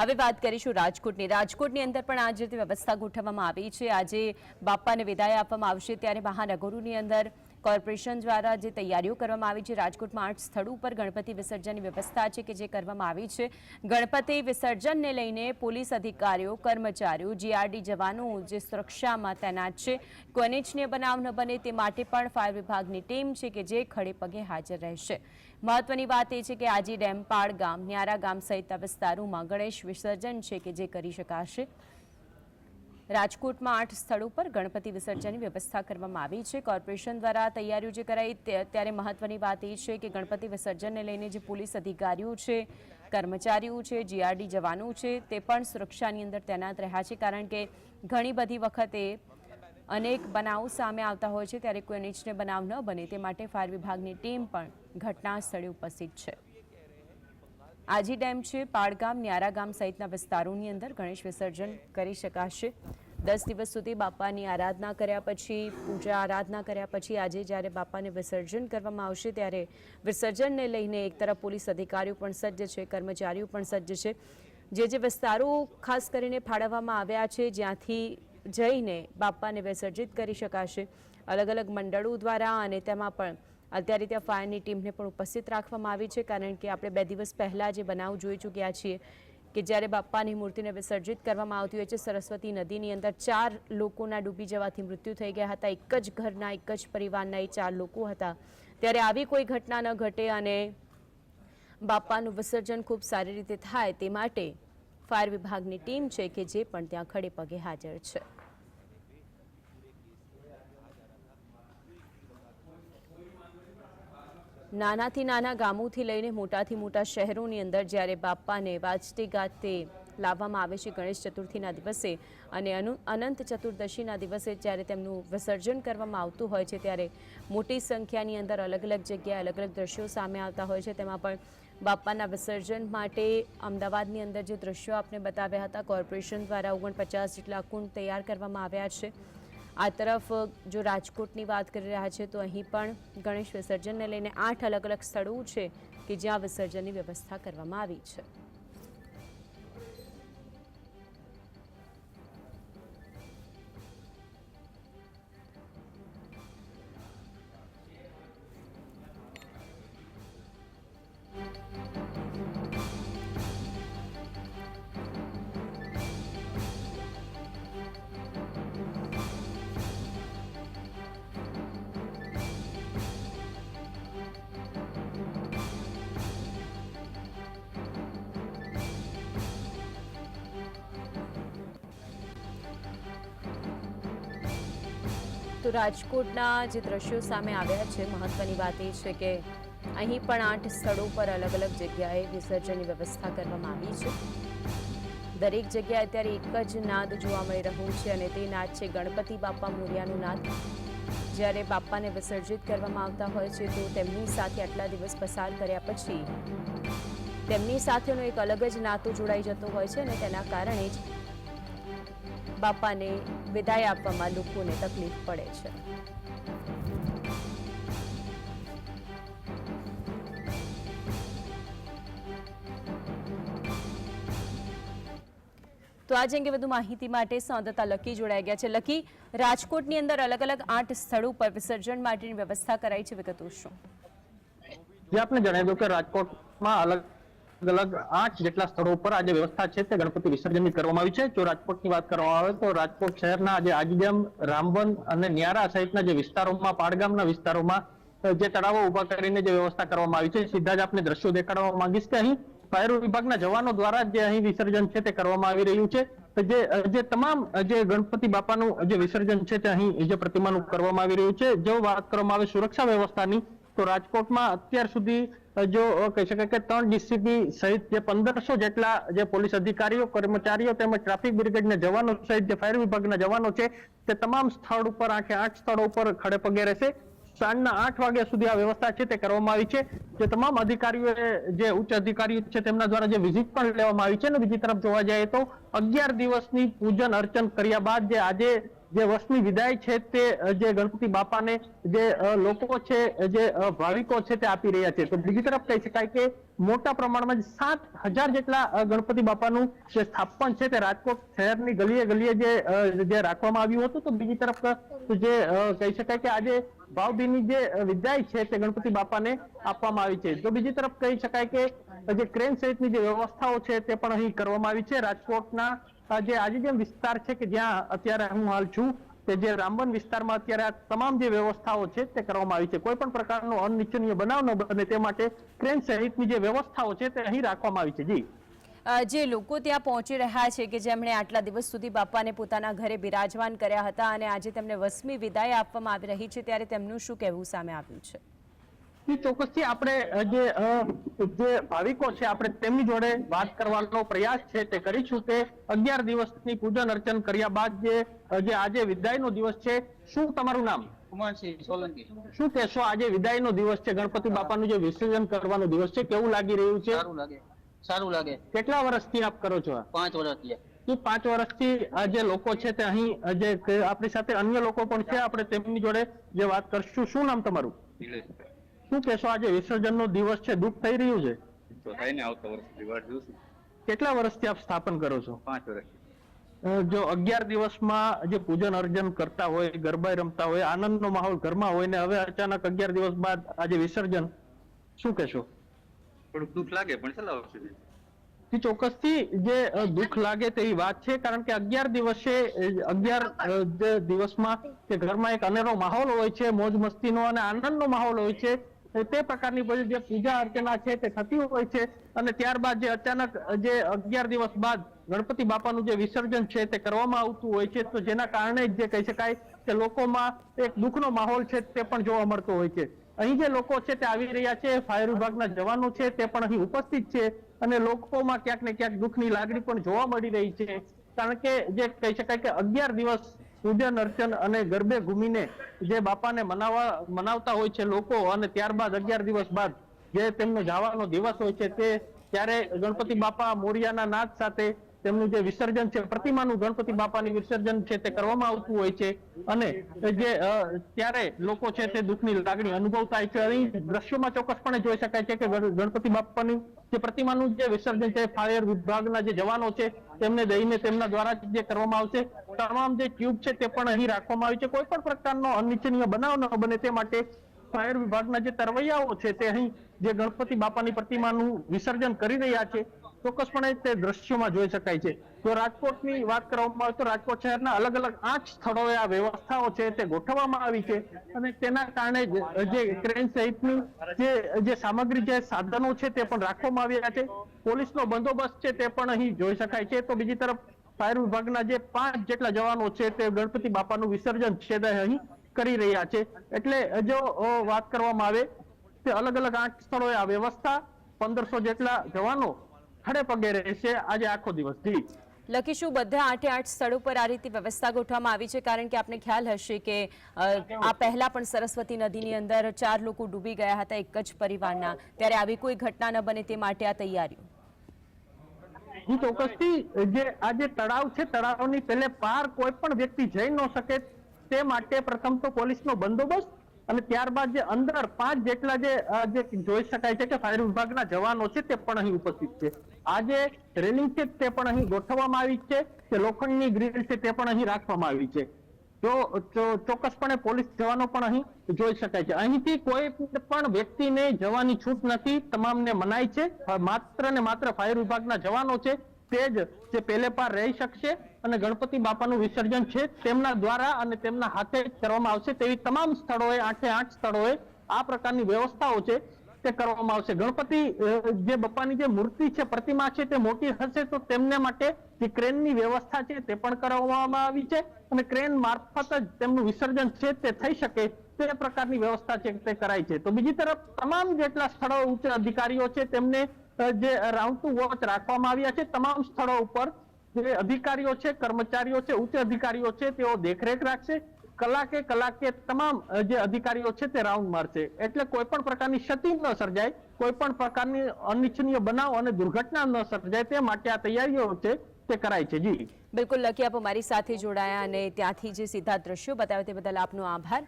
હવે વાત કરીશું રાજકોટની. રાજકોટની અંદર પણ આ જ વ્યવસ્થા ગોઠવવામાં આવી છે. આજે બાપાને વિદાય આપવામાં આવશે ત્યારે મહાનગરોની અંદર કોર્પોરેશન દ્વારા જે તૈયારીઓ કરવામાં આવી છે, રાજકોટમાં આઠ સ્થળ ઉપર ગણપતિ વિસર્જનની વ્યવસ્થા છે કે જે કરવામાં આવી છે. ગણપતિ વિસર્જનને લઈને પોલીસ અધિકારીઓ, કર્મચારીઓ જીઆરડી જવાનો, જે સુરક્ષામાં તૈનાત છે કોઈ બનાવ ન બને તે માટે પણ ફાયર વિભાગની ટીમ છે કે જે ખડે પગે હાજર રહેશે. મહત્વની વાત એ છે કે આજે ડેમપાડ ગામ, ન્યારા ગામ સહિતના વિસ્તારોમાં ગણેશ વિસર્જન છે કે જે કરી શકાશે. રાજકોટમાં આઠ સ્થળો પર ગણપતિ વિસર્જનની વ્યવસ્થા કરવામાં આવી છે. કોર્પોરેશન દ્વારા તૈયારીઓ જે કરાઈ ત્યારે મહત્વની વાત એ છે કે ગણપતિ વિસર્જનને લઈને જે પોલીસ અધિકારીઓ છે, કર્મચારીઓ છે, જીઆરડી જવાનો છે, તે પણ સુરક્ષાની અંદર તૈનાત રહ્યા છે. કારણ કે ઘણી બધી વખતે અનેક બનાવો સામે આવતા હોય છે, ત્યારે કોઈ અનિચ્છનીય બનાવ ન બને. તે માટે ફાયર વિભાગની ટીમ પણ ઘટના સ્થળે ઉપસ્થિત છે. આજી ડેમ છે, પાડગામ ન્યારા ગામ સહિતના વિસ્તારોની અંદર ગણેશ વિસર્જન કરી શકાશે. દસ દિવસ સુધી બાપાની આરાધના કર્યા પછી, પૂજા આરાધના કર્યા પછી આજે જ્યારે બાપાને વિસર્જન કરવામાં આવશે ત્યારે વિસર્જનને લઈને એક તરફ પોલીસ અધિકારીઓ પણ સજ્જ છે, કર્મચારીઓ પણ સજ્જ છે. જે જે વિસ્તારો ખાસ કરીને ફાળવવામાં આવ્યા છે, જ્યાંથી જઈને બાપાને વિસર્જિત કરી શકાશે. અલગ અલગ મંડળો દ્વારા અને તેમાં પણ અત્યારે ત્યાં ફાયરની ટીમને પણ ઉપસ્થિત રાખવામાં આવી છે, કારણ કે આપણે બે દિવસ પહેલાં જે બનાવ જોઈ ચૂક્યા છીએ કે જ્યારે બાપ્પાની મૂર્તિને વિસર્જિત કરવામાં આવતી હોય છે, સરસ્વતી નદીની અંદર ચાર લોકોના ડૂબી જવાથી મૃત્યુ થઈ ગયા હતા. એક જ ઘરના એક જ પરિવારના એ ચાર લોકો હતા. ત્યારે આવી કોઈ ઘટના ન ઘટે અને બાપ્પાનું વિસર્જન ખૂબ સારી રીતે થાય તે માટે ફાયર વિભાગની ટીમ છે કે જે પણ ત્યાં ખડે પગે હાજર છે. નાનાથી નાના ગામોથી લઈને મોટાથી મોટા શહેરોની અંદર જ્યારે બાપાને વાજતે ગાતે લાવવામાં આવે છે ગણેશ ચતુર્થીના દિવસે અને અનુ, અનંત ચતુર્દશીના દિવસે જ્યારે તેમનું વિસર્જન કરવામાં આવતું હોય છે ત્યારે મોટી સંખ્યાની અંદર અલગ અલગ જગ્યાએ અલગ અલગ દ્રશ્યો સામે આવતા હોય છે. તેમાં પણ બાપાના વિસર્જન માટે અમદાવાદની અંદર જે દ્રશ્યો આપને બતાવ્યા હતા, કોર્પોરેશન દ્વારા ઓગણપચાસ જેટલા કુંડ તૈયાર કરવામાં આવ્યા છે. આ તરફ, જો રાજકોટની વાત કરી રહ્યા છે, તો અહીં પણ ગણેશ વિસર્જનને લઈને આઠ અલગ અલગ સ્થળો છે કે જ્યાં વિસર્જનની વ્યવસ્થા કરવામાં આવી છે. તો રાજકોટના જે દ્રશ્યો સામે આવ્યા છે, મહત્વની વાત એ છે કે અહીં પણ આઠ સ્થળો પર અલગ અલગ જગ્યાએ વિસર્જનની વ્યવસ્થા કરવામાં આવી છે. દરેક જગ્યાએ અત્યારે એક જ નાદ જોવા મળી રહ્યું છે અને તે નાદ છે ગણપતિ બાપા મોરિયાનું નાદ. જ્યારે બાપાને વિસર્જિત કરવામાં આવતા હોય છે, તો તેમની સાથે આટલા દિવસ પસાર કર્યા પછી તેમની સાથેનો એક અલગ જ નાતો જોડાઈ જતો હોય છે અને તેના કારણે જ બાપાને વિદાય આપવામાં લોકોને તકલીફ પડે છે. તો આજે અંગે વધુ માહિતી માટે સંવાદદાતા લકી જોડાઈ ગયા છે. લકી, રાજકોટની અંદર અલગ અલગ આઠ સ્થળો પર વિસર્જન માટેની વ્યવસ્થા કરાઈ છે વિગતો શું? જે જણાવ્યું જણાવી કે રાજકોટમાં અલગ અલગ આઠ જેટલા સ્થળો ઉપર આજે વ્યવસ્થા છે તે ગણપતિ વિસર્જનની કરવામાં આવી છે. જો રાજકોટની વાત કરવામાં આવે તો રાજકોટ શહેરના આજે આજીડેમ રામવન અને ન્યારા સહિતના જે વિસ્તારોમાં, પાડગામના વિસ્તારોમાં જે તળાવો ઊભા કરીને જે વ્યવસ્થા કરવામાં આવી છે. સીધા જ આપને દ્રશ્યો દેખાડવા માંગીશ કે અહીં ફાયર વિભાગના જવાનો દ્વારા જે અહીં વિસર્જન છે તે કરવામાં આવી રહ્યું છે. જે જે તમામ જે ગણપતિ બાપાનું જે વિસર્જન છે તે અહીં જે પ્રતિમાનું કરવામાં આવી રહ્યું છે. જો વાત કરવામાં આવે સુરક્ષા વ્યવસ્થાની તો રાજકોટમાં અત્યાર સુધી જો કહી શકાય કે ત્રણ ડીસીપી સહિત જે પંદરસો જેટલા જે પોલીસ અધિકારીઓ, કર્મચારીઓ તેમજ ટ્રાફિક બ્રિગેડના જવાનો સહિત જે ફાયર વિભાગના જવાનો છે, તે તમામ સ્થળ ઉપર આખે આઠ સ્થળો ઉપર ખડે પગે રહેશે. સાંજના આઠ વાગ્યા સુધી આ વ્યવસ્થા છે તે કરવામાં આવી છે. જે તમામ અધિકારીઓએ જે ઉચ્ચ અધિકારીઓ છે તેમના દ્વારા જે વિઝિટ પણ લેવામાં આવી છે. અને બીજી તરફ જોવા જઈએ તો અગિયાર દિવસની પૂજન અર્ચન કર્યા બાદ જે આજે જે વર્ષની વિદાય છે તે જે ગણપતિ બાપાને જે લોકો છે જે ભાવિકો છે તે આપી રહ્યા છે. તો બીજી તરફ કહી શકાય કે મોટા પ્રમાણમાં સાત હજાર જેટલા ગણપતિ બાપાનું જે સ્થાપન છે તે રાજકોટ શહેરની ગલીએ ગલીએ જે રાખવામાં આવ્યું હતું. તો બીજી તરફ જે કહી શકાય કે આજે ભાવભીની જે વિદાય છે તે ગણપતિ બાપાને આપવામાં આવી છે. તો બીજી તરફ કહી શકાય કે જે ક્રેન સહિતની જે વ્યવસ્થાઓ છે તે પણ અહીં કરવામાં આવી છે. રાજકોટના જે આજે જે વિસ્તાર છે કે જ્યાં અત્યારે હું હાલ છું, કે જે રામબન વિસ્તારમાં અત્યારે આ તમામ જે વ્યવસ્થાઓ છે તે કરવામાં આવી છે. કોઈ પણ પ્રકારનો અનિચ્છનીય બનાવ ન બને તે માટે ક્રેન સહિતની જે વ્યવસ્થાઓ છે તે અહીં રાખવામાં આવી છે. જી. જે લોકો ત્યાં પહોંચી રહ્યા છે કે જેમણે આટલા દિવસ સુધી બાપાને પોતાના ઘરે બિરાજમાન કર્યા હતા અને આજે તેમને વસમી વિદાય આપવામાં આવી રહી છે, ત્યારે તેમનું શું કહેવું સામે આવ્યું છે? ચોક્કસથી આપણે જે જે ભાવિકો છે આપણે તેમની જોડે વાત કરવાનો પ્રયાસ છે તે કરીશું કે અગિયાર દિવસની પૂજન અર્ચન કર્યા બાદ જે જે આજે વિદાયનો દિવસ છે શું તમારું નામ? કુમારસિંહ સોલંકી. શું કહેશો આજે વિદાયનો દિવસ છે? ગણપતિ બાપાનું જે વિસર્જન કરવાનો દિવસ છે કેવું લાગી રહ્યું છે? સારું લાગે. સારું લાગે. કેટલા વર્ષથી આપ કરો છો પાંચ વર્ષ થયા પાંચ વર્ષથી આ જે લોકો છે તે અહીં જે આપણી સાથે અન્ય લોકો પણ છે આપણે તેમની જોડે જે વાત કરશું. શું નામ તમારું? શું કહેશો? આજે વિસર્જનનો દિવસ છે દુઃખ થઈ રહ્યું છે? તો થાય ને આવતા વર્ષથી વાટ જોશું. કેટલા વર્ષથી આપ સ્થાપન કરો છો? પાંચ વર્ષ જો અગિયાર દિવસમાં જે પૂજન અર્જન કરતા હોય ગરબા રમતા હોય આનંદનો માહોલ ઘરમાં હોય ને હવે અચાનક અગિયાર દિવસ બાદ આજે વિસર્જન શું કહેશો? થોડુંક દુઃખ લાગે પણ ચલાવશું જી ચોક્કસથી જે દુઃખ લાગે તેવી વાત છે કારણ કે અગિયાર દિવસે અગિયાર દિવસમાં કે ઘરમાં એક અનેરો માહોલ હોય છે મોજ મસ્તીનો અને આનંદનો માહોલ હોય છે તે પ્રકારની બધી જે પૂજા અર્ચના છે તે થતી હોય છે અને ત્યારબાદ જે અચાનક, જે અગિયાર દિવસ બાદ ગણપતિ બાપાનું જે વિસર્જન છે તે કરવામાં આવતું હોય છે, તો જેના કારણે જ કહી શકાય કે લોકોમાં એક દુઃખનો માહોલ છે તે પણ જોવા મળતો હોય છે. અહીં જે લોકો છે તે આવી રહ્યા છે, ફાયર વિભાગના જવાનો છે તે પણ અહીં ઉપસ્થિત છે અને લોકોમાં ક્યાંક ને ક્યાંક દુઃખની લાગણી પણ જોવા મળી રહી છે. કારણ કે જે કહી શકાય કે અગિયાર દિવસ પૂજન અર્ચન અને ગરબે ઘૂમીને જે બાપાને મનાવા, મનાવતા હોય છે લોકો અને ત્યારબાદ અગિયાર દિવસ બાદ જે તેમનો જવાનો દિવસ હોય છે તે ત્યારે ગણપતિ બાપા મોરિયાના નાદ સાથે તેમનું જે વિસર્જન છે, પ્રતિમાનું ગણપતિ બાપાની વિસર્જન છે તે કરવામાં આવતું હોય છે અને જે ત્યારે લોકો છે તે દુઃખની લાગણી અનુભવતા થાય છે. અહીં દ્રશ્યોમાં ચોક્કસપણે જોઈ શકાય છે કે ગણપતિ બાપાની જે પ્રતિમાનું જે વિસર્જન છે, ફાયર વિભાગના જે જવાનો છે તેમને દઈને તેમના દ્વારા જે કરવામાં આવશે. તમામ જે ટ્યુબ છે તે પણ અહીં રાખવામાં આવી છે. કોઈ પણ પ્રકારનો અનિચ્છનીય બનાવ ન બને તે માટે ફાયર વિભાગના જે તરવૈયાઓ છે તે અહીં જે ગણપતિ બાપાની પ્રતિમાનું વિસર્જન કરી રહ્યા છે, ચોક્કસપણે તે દ્રશ્યોમાં જોઈ શકાય છે. તો રાજકોટની વાત કરવામાં આવે તો રાજકોટ શહેરના અલગ અલગ આઠ સ્થળોએ આ વ્યવસ્થાઓ છે તે ગોઠવવામાં આવી છે અને તેના કારણે જે ક્રેન સહિતની જે જે સામગ્રી જે સાધનો છે તે પણ રાખવામાં આવ્યા છે. પોલીસનો બંદોબસ્ત છે તે પણ અહીં જોઈ શકાય છે. તો બીજી તરફ ફાયર વિભાગના જે પાંચ જેટલા જવાનો છે તે ગણપતિ બાપાનું વિસર્જન છે અહીં કરી રહ્યા છે. એટલે જો વાત કરવામાં આવે, તે અલગ અલગ આઠ સ્થળોએ આ વ્યવસ્થા, પંદરસો જેટલા જવાનો ખડે પગે રહેશે આજે આખો દિવસ. જી. લખીશું બધા આઠે આઠ સ્થળો પર આ રીતે વ્યવસ્થા ગોઠવવામાં આવી છે? કારણ કે આપને ખ્યાલ હશે કે આ પહેલા પણ સરસ્વતી નદીની અંદર ચાર લોકો ડૂબી ગયા હતા, એક જ પરિવારના. ત્યારે આવી કોઈ ઘટના ન બને તે માટે આ તૈયારીઓ. જી, ચોક્કસથી જે, આ જે તળાવ છે, તળાવની પેલે પાર કોઈ પણ વ્યક્તિ જઈ ન શકે તે માટે પ્રથમ તો પોલીસનો બંદોબસ્ત અને ત્યારબાદ જે અંદર પાંચ જેટલા જે જોઈ શકાય છે કે ફાયર વિભાગના જવાનો છે તે પણ અહીં ઉપસ્થિત છે. આ જે રેલિંગ છે તે પણ અહીં ગોઠવવામાં આવી છે કે લોખંડની ગ્રીલ છે તે પણ અહીં રાખવામાં આવી છે. ચો- ચોક્કસપણે પોલીસ જવાનો પણ અહીં જોઈ શકાય છે. અહીંથી કોઈ પણ વ્યક્તિને જવાની છૂટ નથી, તમામને મનાય છે. માત્ર ને માત્ર ફાયર વિભાગના જવાનો છે, તે જ જે પહેલે પાર રહી શકશે અને ગણપતિ બાપાનું વિસર્જન છે, તેમના દ્વારા અને તેમના હાથે કરવામાં આવશે તેવી તમામ સ્થળોએ, આઠે આઠ સ્થળોએ આ પ્રકારની વ્યવસ્થાઓ છે. તે કરવામાં આવશે. ગણપતિ જે બપ્પાની જે મૂર્તિ છે, પ્રતિમા છે, તે મોટી હશે તો તેમને માટે જે ક્રેનની વ્યવસ્થા છે તે પણ કરવામાં આવી છે અને ક્રેન મારફત જ તેમનું વિસર્જન છે તે થઈ શકે તે પ્રકારની વ્યવસ્થા છે તે કરાઈ છે. તો બીજી તરફ તમામ જેટલા સ્થળો ઉચ્ચ અધિકારીઓ છે તેમને જે રાઉન્ડ ટુ વોચ રાખવામાં આવ્યા છે, તમામ સ્થળો ઉપર જે અધિકારીઓ છે, કર્મચારીઓ છે, ઉચ્ચ અધિકારીઓ છે તેઓ દેખરેખ રાખશે. કલાકે કલાકે તમામ જે અધિકારીઓ છે તે રાઉન્ડ મારશે. એટલે કોઈ પણ પ્રકારની ક્ષતિ ન સર્જાય કોઈ પણ પ્રકારની અનિચ્છનીય બનાવ અને દુર્ઘટના ન સર્જાય તે માટે આ તૈયારીઓ છે તે કરાય છે. જી. બિલકુલ, લકી આપ અમારી સાથે જોડાયા અને ત્યાંથી જે સીધા દ્રશ્યો બતાવ્યા તે બદલ આપનો આભાર.